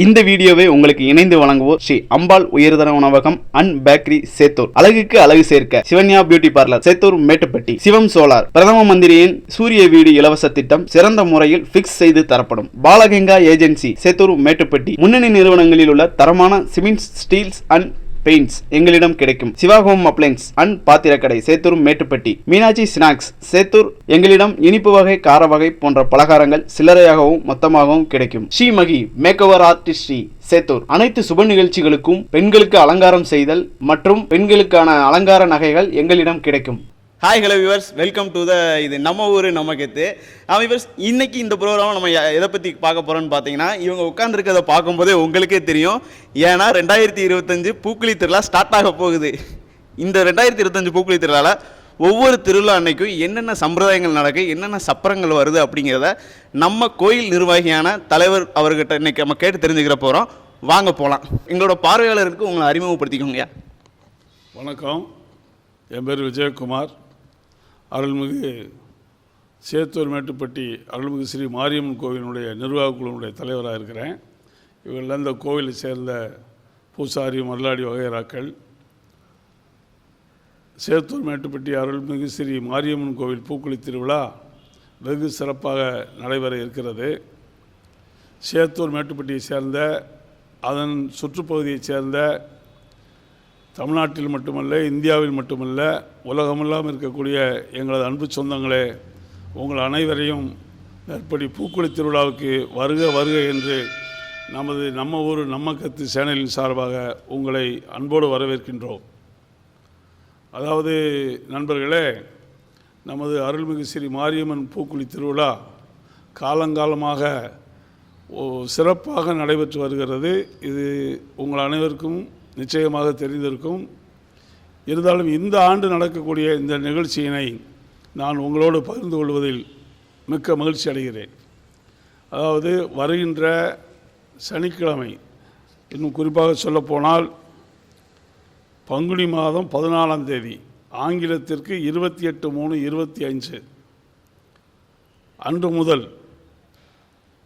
இந்த வீடியோவை உங்களுக்கு இணைந்து வழங்குவோர் ஸ்ரீ அம்பாள் உயர்தர உணவகம் அண்ட் பேக்கரி சேத்தூர். அழகுக்கு அழகு சேர்க்க Sivanya beauty parlour Sethur Mettupatti. Sivam solar பிரதம மந்திரியின் சூரிய வீடு இலவச திட்டம் சிறந்த முறையில் பிக்ஸ் செய்து தரப்படும். பாலகங்கா ஏஜென்சி சேத்தூர் மேட்டுப்பட்டி. முன்னணி நிறுவனங்களில் உள்ள தரமான சிமெண்ட் ஸ்டீல்ஸ் அண்ட் பெயிண்ட்ஸ் எங்களிடம் கிடைக்கும். சிவாகோம் அப்ளைன்ஸ் அண்ட் பாத்திரக்கடை சேத்தூர் மேட்டுப்பட்டி மீனாட்சி ஸ்நாக்ஸ் சேத்தூர் எங்களிடம் இனிப்பு வகை கார வகை போன்ற பலகாரங்கள் சில்லறையாகவும் மொத்தமாகவும் கிடைக்கும். ஸ்ரீமகி மேக்கோவர் ஆர்டிஸ்ட் ஸ்ரீ சேத்தூர். அனைத்து சுப நிகழ்ச்சிகளுக்கும் பெண்களுக்கு அலங்காரம் செய்தல் மற்றும் பெண்களுக்கான அலங்கார நகைகள் எங்களிடம் கிடைக்கும். Hi hello viewers welcome to the இது நம்ம ஊர் நம்ம கெத்து. வியூவர்ஸ் இன்னைக்கு இந்த ப்ரோக்ராம் நம்ம எதை பற்றி பார்க்க போகிறோம்னு பார்த்தீங்கன்னா இவங்க உட்காந்துருக்கதை பார்க்கும்போதே உங்களுக்கே தெரியும். ஏன்னா ரெண்டாயிரத்தி இருபத்தஞ்சு பூக்குழி திருவிழா ஸ்டார்ட் ஆக போகுது. இந்த ரெண்டாயிரத்தி இருபத்தஞ்சு பூக்குழி திருவிழாவில் ஒவ்வொரு திருவிழா அன்னைக்கும் என்னென்ன சம்பிரதாயங்கள் நடக்கு என்னென்ன சப்பரங்கள் வருது அப்படிங்கிறத நம்ம கோயில் நிர்வாகியான தலைவர் அவர்கிட்ட இன்றைக்கி நம்ம கேட்டு தெரிஞ்சுக்கிற போகிறோம் வாங்க போகலாம் எங்களோட பார்வையாளருக்கு உங்களை அறிமுகப்படுத்திக்கோங்க வணக்கம். என் பேர் விஜயகுமார். அருள்மிகு சேத்தூர் மேட்டுப்பட்டி அருள்மிகு ஸ்ரீ மாரியம்மன் கோவிலினுடைய நிர்வாக குழுவினுடைய தலைவராக இருக்கிறேன். இவர்கள் அந்த கோவிலை சேர்ந்த பூசாரி மல்லாடி வகைராக்கள் சேத்தூர் மேட்டுப்பட்டி அருள்மிகு ஸ்ரீ மாரியம்மன் கோவில் பூக்குழி திருவிழா வெகு சிறப்பாக நடைபெற இருக்கிறது. சேத்தூர் மேட்டுப்பட்டியை சேர்ந்த அதன் சுற்றுப்பகுதியைச் சேர்ந்த தமிழ்நாட்டில் மட்டுமல்ல இந்தியாவில் மட்டுமல்ல உலகமெல்லாம் இருக்கக்கூடிய எங்களது அன்பு சொந்தங்களே உங்கள் அனைவரையும் மேற்படி பூக்குழி திருவிழாவுக்கு வருக வருக என்று நமது நம்ம ஊர் நம்ம கத்து சேனலின் சார்பாக உங்களை அன்போடு வரவேற்கின்றோம். அதாவது நண்பர்களே நமது அருள்மிகு ஸ்ரீ மாரியம்மன் பூக்குழி திருவிழா காலங்காலமாக ஓ- சிறப்பாக நடைபெற்று வருகிறது. இது உங்கள் அனைவருக்கும் நிச்சயமாக தெரிந்திருக்கும். இருந்தாலும் இந்த ஆண்டு நடக்கக்கூடிய இந்த நிகழ்ச்சியினை நான் உங்களோடு பகிர்ந்து கொள்வதில் மிக்க மகிழ்ச்சி அடைகிறேன். அதாவது வருகின்ற சனிக்கிழமை இன்னும் குறிப்பாக சொல்லப்போனால் பங்குனி மாதம் பதினாலாம் தேதி ஆங்கிலத்திற்கு இருபத்தி எட்டு மூணு இருபத்தி அஞ்சு அன்று முதல்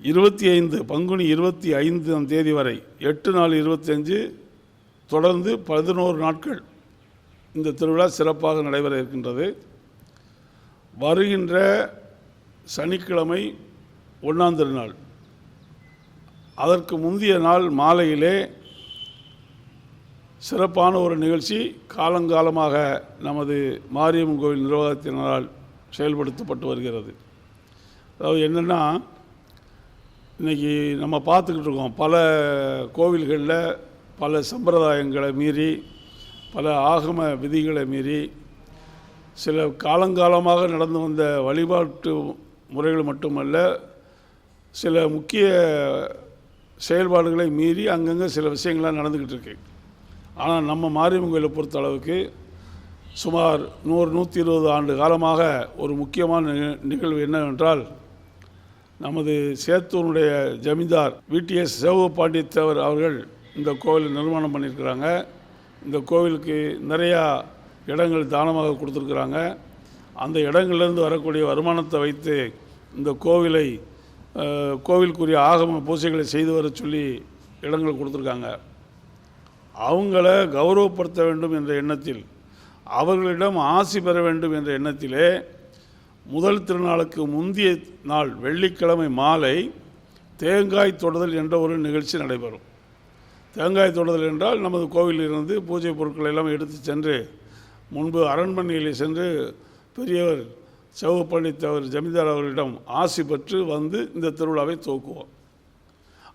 இருபத்தி ஐந்து பங்குனி இருபத்தி ஐந்தாம் தேதி வரை எட்டு நாள் இருபத்தி அஞ்சு தொடர்ந்து பதினோரு நாட்கள் இந்த திருவிழா சிறப்பாக நடைபெற இருக்கின்றது. வருகின்ற சனிக்கிழமை ஒன்றாம் திருநாள் அதற்கு முந்தைய நாள் மாலையிலே சிறப்பான ஒரு நிகழ்ச்சி காலங்காலமாக நமது மாரியம்மன் கோவில் நிர்வாகத்தினரால் செயல்படுத்தப்பட்டு வருகிறது. அதாவது என்னென்னா இன்றைக்கி நம்ம பார்த்துக்கிட்டு இருக்கோம். பல கோவில்களில் பல சம்பிரதாயங்களை மீறி பல ஆகம விதிகளை மீறி சில காலங்காலமாக நடந்து வந்த வழிபாட்டு முறைகள் மட்டுமல்ல சில முக்கிய செயல்பாடுகளை மீறி அங்கங்கே சில விஷயங்கள்லாம் நடந்துக்கிட்டு இருக்கு. ஆனால் நம்ம மாரியம்மன் கோயிலை பொறுத்த அளவுக்கு சுமார் நூறு நூற்றி இருபது ஆண்டு காலமாக ஒரு முக்கியமான நிக- நிகழ்வு என்னவென்றால் நமது சேத்தூருடைய ஜமீன்தார் விடிஎஸ் சிவபாண்டியத்தேவர் அவர்கள் இந்த கோவிலை நிர்மாணம் பண்ணியிருக்கிறாங்க. இந்த கோவிலுக்கு நிறையா இடங்கள் தானமாக கொடுத்துருக்குறாங்க. அந்த இடங்கள்லேருந்து வரக்கூடிய வருமானத்தை வைத்து இந்த கோவிலை கோவிலுக்குரிய ஆகம பூஜைகளை செய்து வர சொல்லி இடங்கள் கொடுத்துருக்காங்க. அவங்கள கௌரவப்படுத்த வேண்டும் என்ற எண்ணத்தில் அவர்களிடம் ஆசி பெற வேண்டும் என்ற எண்ணத்திலே முதல் திருநாளுக்கு முந்தைய நாள் வெள்ளிக்கிழமை மாலை தேங்காய் தொடுதல் என்ற ஒரு நிகழ்ச்சி நடைபெறும். தேங்காய் தொடுதல் என்றால் நமது கோவிலிலிருந்து பூஜை பொருட்களை எல்லாம் எடுத்து சென்று முன்பு அரண்மனையில் சென்று பெரியவர் செவப்பள்ளித்தவர் ஜமீன்தார் அவர்களிடம் ஆசி பெற்று வந்து இந்த திருவிழாவை தூக்குவோம்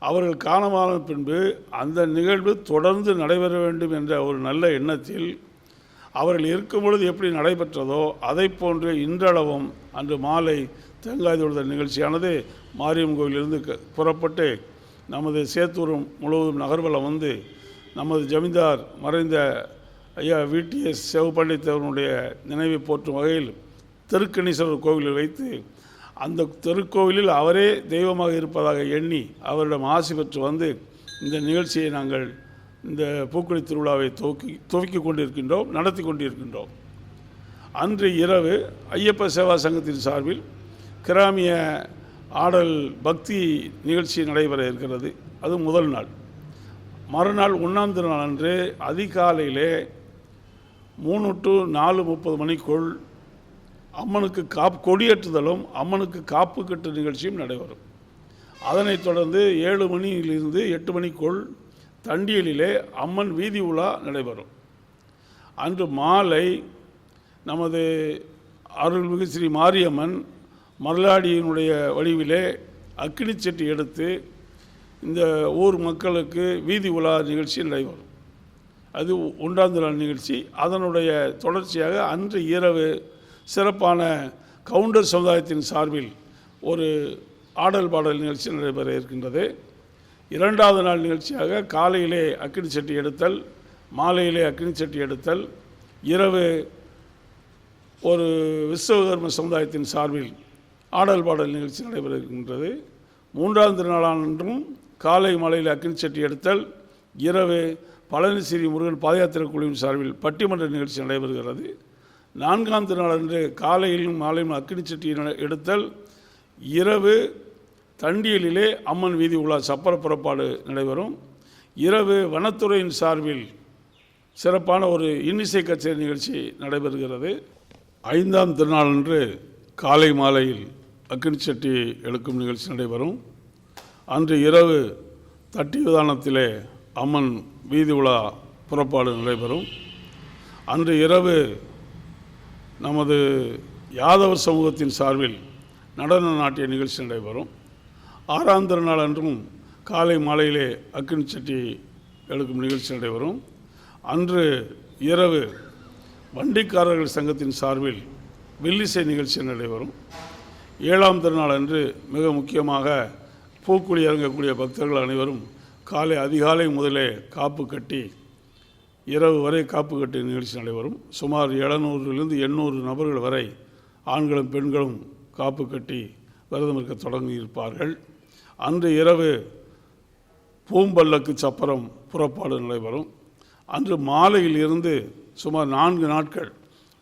அவர்கள் காணமான பின்பு அந்த நிகழ்வு தொடர்ந்து நடைபெற வேண்டும் என்ற ஒரு நல்ல எண்ணத்தில் அவர்கள் இருக்கும் பொழுது எப்படி நடைபெற்றதோ அதை போன்று இன்றளவும் அன்று மாலை தேங்காய் தொடுதல் நிகழ்ச்சியானது மாரியம்மன் கோவிலிருந்து க- புறப்பட்டு நமது சேத்தூர் முழுவதும் நகர்வலம் வந்து நமது ஜமீன்தார் மறைந்த ஐயா விடிஎஸ் சிவபண்டித்தவனுடைய நினைவை போற்றும் வகையில் தெருக்கணீஸ்வரர் கோவிலில் வைத்து அந்த தெருக்கோவிலில் அவரே தெய்வமாக இருப்பதாக எண்ணி அவரிடம் ஆசி பெற்று வந்து இந்த நிகழ்ச்சியை நாங்கள் இந்த பூக்குழி திருவிழாவை துவக்கி துவக்கி கொண்டிருக்கின்றோம் நடத்தி கொண்டிருக்கின்றோம். அன்று இரவு ஐயப்ப சேவா சங்கத்தின் சார்பில் கிராமிய ஆடல் பக்தி நிகழ்ச்சி நடைபெற இருக்கிறது. அது முதல் நாள். மறுநாள் ஒன்றாம் திருநாள் அன்று அதிகாலையிலே மூணு டு நாலு முப்பது மணிக்குள் அம்மனுக்கு காப் கொடியேற்றுதலும் அம்மனுக்கு காப்பு கட்டு நிகழ்ச்சியும் நடைபெறும். அதனைத் தொடர்ந்து ஏழு மணியிலிருந்து எட்டு மணிக்குள் தண்டியலிலே அம்மன் வீதி உலா நடைபெறும். அன்று மாலை நமது அருள்மிகு ஸ்ரீ மாரியம்மன் மரளாடியினுடைய வடிவிலே அக்கினி சட்டி எடுத்து இந்த ஊர் மக்களுக்கு வீதி உலா நிகழ்ச்சி நடைபெறும். அது ஒன்றாம் நாள் நிகழ்ச்சி. அதனுடைய தொடர்ச்சியாக அன்று இரவு சிறப்பான கவுண்டர் சமுதாயத்தின் சார்பில் ஒரு ஆடல் பாடல் நிகழ்ச்சி நடைபெற இருக்கின்றது. இரண்டாவது நாள் நிகழ்ச்சியாக காலையிலே அக்கினி சட்டி எடுத்தல் மாலையிலே அக்கினி சட்டி எடுத்தல் இரவு ஒரு விஸ்வகர்ம சமுதாயத்தின் சார்பில் ஆடல் பாடல் நிகழ்ச்சி நடைபெற இருக்கின்றது மூன்றாம் திருநாளானன்றும் காலை மாலையில் அக்கினி சட்டி எடுத்தல் இரவு பழனிசிறி முருகன் பாத யாத்திரை குழுவின் சார்பில் பட்டிமன்ற நிகழ்ச்சி நடைபெறுகிறது. நான்காம் திருநாளன்று காலையிலும் மாலையிலும் அக்கினி சட்டி எடுத்தல் இரவு தண்டியலிலே அம்மன் வீதி உலா சப்பர புறப்பாடு நடைபெறும். இரவு வனத்துறையின் சார்பில் சிறப்பான ஒரு இன்னிசை கச்சேரி நிகழ்ச்சி நடைபெறுகிறது. ஐந்தாம் திருநாளன்று காலை மாலையில் அக்கினி சட்டி எடுக்கும் நிகழ்ச்சி நடைபெறும். அன்று இரவு தட்டி விதானத்திலே அம்மன் வீதி உலா புறப்பாடு நடைபெறும். அன்று இரவு நமது யாதவர் சமூகத்தின் சார்பில் நடன நாட்டிய நிகழ்ச்சி நடைபெறும். ஆறாம் திருநாள் அன்றும் காலை மாலையிலே அக்கினி சட்டி எடுக்கும் நிகழ்ச்சி நடைபெறும். அன்று இரவு வண்டிக்காரர்கள் சங்கத்தின் சார்பில் வில்லிசை நிகழ்ச்சி நடைபெறும். ஏழாம் திருநாள் அன்று மிக முக்கியமாக பூக்குழி இறங்கக்கூடிய பக்தர்கள் அனைவரும் காலை அதிகாலை முதலே காப்பு கட்டி இரவு வரை காப்பு கட்டி நிகழ்ச்சி நடைபெறும். சுமார் எழுநூறுலேருந்து எண்ணூறு நபர்கள் வரை ஆண்களும் பெண்களும் காப்பு கட்டி விரதம் இருக்க தொடங்கியிருப்பார்கள் அன்று இரவு பூம்பல்லக்கு சப்பரம் புறப்பாடு நடைபெறும். அன்று மாலையில் இருந்து சுமார் நான்கு நாட்கள்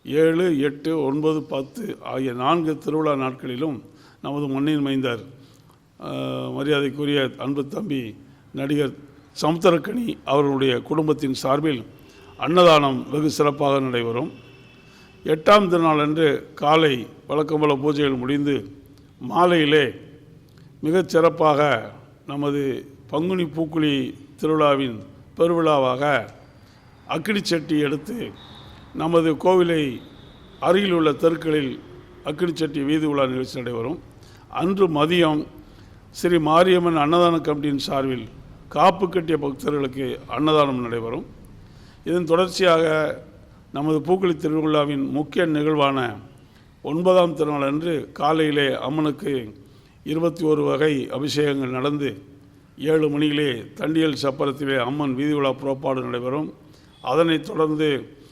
ஏழு எட்டு ஒன்பது பத்து ஆகிய நான்கு திருவிழா நாட்களிலும் நமது மண்ணின் மைந்தர் மரியாதைக்குரிய அன்பு தம்பி நடிகர் சமுத்திரக்கணி அவர்களுடைய குடும்பத்தின் சார்பில் அன்னதானம் வெகு சிறப்பாக நடைபெறும். எட்டாம் திருநாள் அன்று காலை வழக்கம்போல பூஜைகள் முடிந்து மாலையிலே மிகச் சிறப்பாக நமது பங்குனி பூக்குழி திருவிழாவின் பெருவிழாவாக அக்கிடிச்சட்டி எடுத்து நமது கோவிலை அருகில் உள்ள தெருக்களில் அக்கினிச்சட்டி வீதி உலா நிகழ்ச்சி நடைபெறும். அன்று மதியம் ஸ்ரீ மாரியம்மன் அன்னதான கமிட்டியின் சார்பில் காப்பு கட்டிய பக்தர்களுக்கு அன்னதானம் நடைபெறும். இதன் தொடர்ச்சியாக நமது பூக்களி திருவிழாவின் முக்கிய நிகழ்வான ஒன்பதாம் திருநாள் அன்று காலையிலே அம்மனுக்கு இருபத்தி ஒரு வகை அபிஷேகங்கள் நடந்து ஏழு மணியிலே தண்டியல் சப்பரத்திலே அம்மன் வீதி உலா புறப்பாடு நடைபெறும். அதனைத் தொடர்ந்து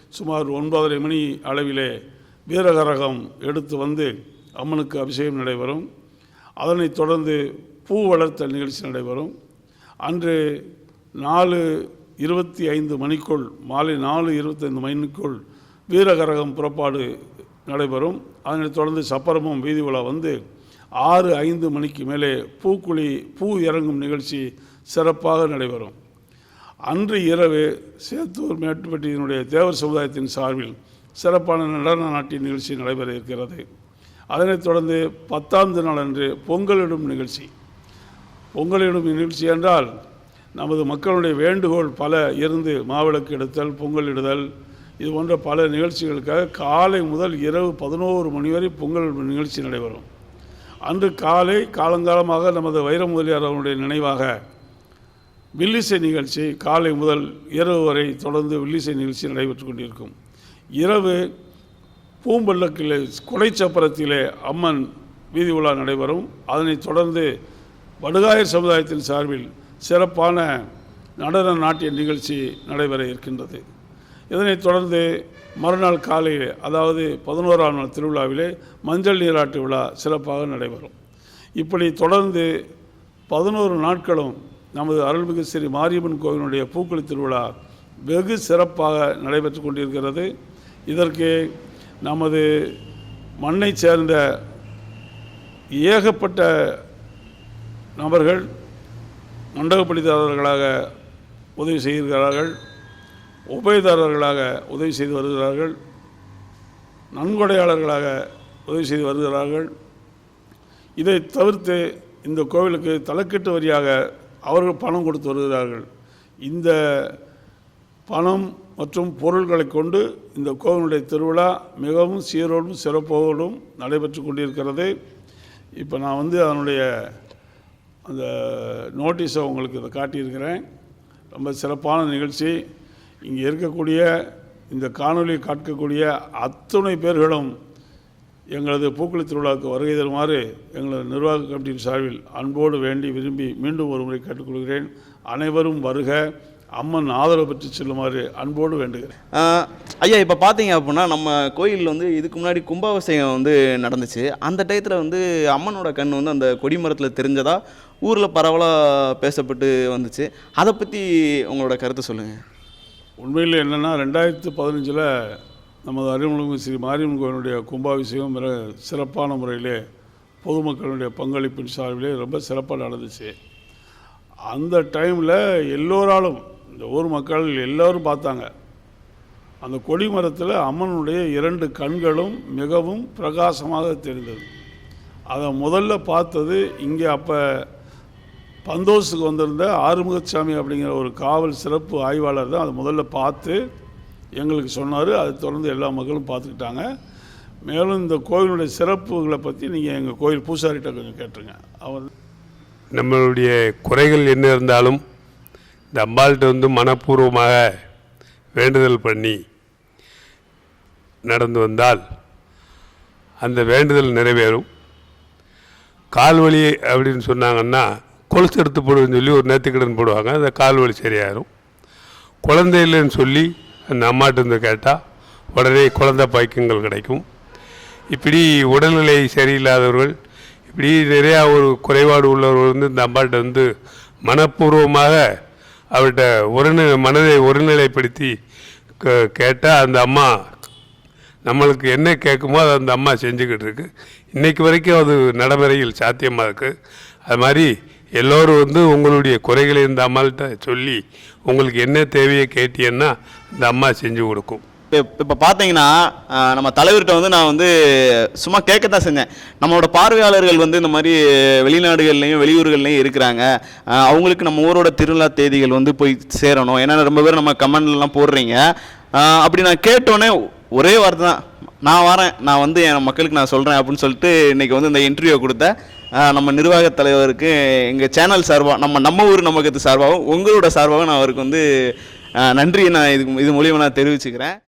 சுமார் ஒன்பதரை மணி அளவிலே வீரகரகம் எடுத்து வந்து அம்மனுக்கு அபிஷேகம் நடைபெறும். அதனைத் தொடர்ந்து பூ வளர்த்தல் நிகழ்ச்சி நடைபெறும். அன்று நாலு இருபத்தி ஐந்து மணிக்குள் மாலை நாலு இருபத்தைந்து மணிக்குள் வீரகரகம் புறப்பாடு நடைபெறும். அதனைத் தொடர்ந்து சப்பரமும் வீதி உலா வந்து ஆறு ஐந்து மணிக்கு மேலே பூக்குழி பூ இறங்கும் நிகழ்ச்சி சிறப்பாக நடைபெறும். அன்று இரவு சேத்தூர் மேட்டுப்பட்டியினுடைய தேவர் சமுதாயத்தின் சார்பில் சிறப்பான நடன நாட்டிய நிகழ்ச்சி நடைபெற இருக்கிறது. அதனைத் தொடர்ந்து பத்தாம் நாள் அன்று பொங்கலிடும் நிகழ்ச்சி. பொங்கலிடும் நிகழ்ச்சி என்றால் நமது மக்களுடைய வேண்டுகோள் பல இருந்து மாவிளக்கு எடுத்தல் பொங்கலிடுதல் இது போன்ற பல நிகழ்ச்சிகளுக்காக காலை முதல் இரவு பதினோரு மணி வரை பொங்கல் நிகழ்ச்சி நடைபெறும். அன்று காலை காலங்காலமாக நமது வைரமுதலியார் அவருடைய நினைவாக வில்லிசை நிகழ்ச்சி காலை முதல் இரவு வரை தொடர்ந்து வில்லிசை நிகழ்ச்சி நடைபெற்று கொண்டிருக்கும். இரவு பூம்பல்லக்கிலே குடைச்சப்பரத்திலே அம்மன் வீதி உலா நடைபெறும். அதனைத் தொடர்ந்து வடுகாயர் சமுதாயத்தின் சார்பில் சிறப்பான நடன நாட்டிய நிகழ்ச்சி நடைபெற இருக்கின்றது. இதனைத் தொடர்ந்து மறுநாள் காலையில் அதாவது பதினோராம் நாள் திருவிழாவிலே மஞ்சள் நீராட்டு விழா சிறப்பாக நடைபெறும். இப்படி தொடர்ந்து பதினோரு நாட்களும் நமது அருள்மிகு ஸ்ரீ மாரியம்மன் கோவிலுடைய பூக்குழி திருவிழா வெகு சிறப்பாக நடைபெற்று கொண்டிருக்கிறது. இதற்கு நமது மண்ணை சேர்ந்த ஏகப்பட்ட நபர்கள் மண்டபப்படிதாரர்களாக உதவி செய்கிறார்கள் உபயதாரர்களாக உதவி செய்து வருகிறார்கள் நன்கொடையாளர்களாக உதவி செய்து வருகிறார்கள். இதை தவிர்த்து இந்த கோவிலுக்கு தலைக்கட்டு வரியாக அவர்கள் பணம் கொடுத்து வருகிறார்கள். இந்த பணம் மற்றும் பொருள்களை கொண்டு இந்த கோவிலுடைய திருவிழா மிகவும் சீரோடும் சிறப்போடும் நடைபெற்று கொண்டிருக்கிறது. இப்போ நான் வந்து அதனுடைய அந்த நோட்டீஸை உங்களுக்கு இதை காட்டியிருக்கிறேன். ரொம்ப சிறப்பான நிகழ்ச்சி. இங்கே இருக்கக்கூடிய இந்த காணொளி காட்கக்கூடிய அத்துணை பேர்களும் எங்களது பூக்குளி திருவிழாவுக்கு வருகை தருமாறு எங்களது நிர்வாக கமிட்டியின் சார்பில் அன்போடு வேண்டி விரும்பி மீண்டும் ஒரு முறை கேட்டுக்கொள்கிறேன். அனைவரும் வருக. அம்மன் ஆதரவு பெற்று செல்லுமாறு அன்போடு வேண்டுகிறேன். ஐயா இப்போ பார்த்தீங்க அப்படின்னா நம்ம கோயிலில் வந்து இதுக்கு முன்னாடி கும்பாபிஷேகம் வந்து நடந்துச்சு. அந்த டயத்தில் வந்து அம்மனோட கண் வந்து அந்த கொடிமரத்தில் தெரிஞ்சதா? ஊரில் பரவலாக பேசப்பட்டு வந்துச்சு. அதை பற்றி உங்களோட கருத்தை சொல்லுங்கள் உண்மையில் என்னென்னா ரெண்டாயிரத்து பதினஞ்சில் நமது அறிமுகம் ஸ்ரீ மாரியம்மன் கோயிலுடைய கும்பாபிஷேகம் மிக சிறப்பான முறையிலே பொதுமக்களுடைய பங்களிப்பின் சார்பிலே ரொம்ப சிறப்பாக நடந்துச்சு. அந்த டைமில் எல்லோராலும் இந்த ஊர் மக்கள் எல்லோரும் பார்த்தாங்க. அந்த கொடி மரத்தில் அம்மனுடைய இரண்டு கண்களும் மிகவும் பிரகாசமாக தெரிந்தது. அதை முதல்ல பார்த்தது இங்கே அப்போ பந்தோஸுக்கு வந்திருந்த ஆறுமுகசாமி அப்படிங்கிற ஒரு காவல் சிறப்பு ஆய்வாளர் தான் அதை முதல்ல பார்த்து எங்களுக்கு சொன்னார் அதை தொடர்ந்து எல்லா மக்களும் பார்த்துக்கிட்டாங்க. மேலும் இந்த கோயிலுடைய சிறப்புகளை பற்றி நீங்கள் எங்கள் கோயில் பூசாரிகிட்ட கொஞ்சம் கேட்டுருங்க. அவர் நம்மளுடைய குறைகள் என்ன இருந்தாலும் இந்த அம்பாள்கிட்ட வந்து மனப்பூர்வமாக வேண்டுதல் பண்ணி நடந்து வந்தால் அந்த வேண்டுதல் நிறைவேறும். கால் வலி அப்படின்னு சொன்னாங்கன்னா கொலுசு எடுத்து போடுன்னு சொல்லி ஒரு நேர்த்திக்கடன் போடுவாங்க அந்த கால் வலி சரியாயிரும். குழந்தை இல்லைன்னு சொல்லி அந்த அம்மாட்ட இருந்து கேட்டால் உடனே குழந்தை பாய்க்கங்கள் கிடைக்கும். இப்படி உடல்நிலை சரியில்லாதவர்கள் இப்படி நிறையா ஒரு குறைபாடு உள்ளவர்கள் வந்து இந்த அம்மாட்ட வந்து மனப்பூர்வமாக அவர்கிட்ட ஒருநிலை மனதை ஒருநிலைப்படுத்தி கேட்டால் அந்த அம்மா நம்மளுக்கு என்ன கேட்குமோ அதை அந்த அம்மா செஞ்சுக்கிட்டு இருக்கு. இன்றைக்கு வரைக்கும் அது நடைமுறையில் சாத்தியமாக இருக்குது அது மாதிரி எல்லோரும் வந்து உங்களுடைய குறைகளை இந்த அம்மாள்கிட்ட சொல்லி உங்களுக்கு என்ன தேவையை கேட்டீங்கன்னா இந்த அம்மா செஞ்சு கொடுக்கும். இப்போ இப்போ பார்த்தீங்கன்னா நம்ம தலைவர்கிட்ட வந்து நான் வந்து சும்மா கேட்க தான் செஞ்சேன். நம்மளோட பார்வையாளர்கள் வந்து இந்த மாதிரி வெளிநாடுகள்லையும் வெளியூர்கள்லையும் இருக்கிறாங்க. அவங்களுக்கு நம்ம ஊரோட திருவிழா தேதிகள் வந்து போய் சேரணும். ஏன்னா ரொம்ப பேர் நம்ம கமெண்ட்லாம் போடுறீங்க. அப்படி நான் கேட்டோன்னே ஒரே வார்த்தை தான் நான் வரேன். நான் வந்து என் மக்களுக்கு நான் சொல்கிறேன் அப்படின்னு சொல்லிட்டு இன்றைக்கி வந்து இந்த இன்டர்வியூ கொடுத்தேன். நம்ம நிர்வாக தலைவருக்கு எங்கள் சேனல் சார்பாக நம்ம நம்ம ஊர் நமக்கு சார்பாகவும் உங்களோட சார்பாகவும் நான் அவருக்கு வந்து நன்றியை நான் இது இது மூலியமாக நான் தெரிவிச்சுக்கிறேன்.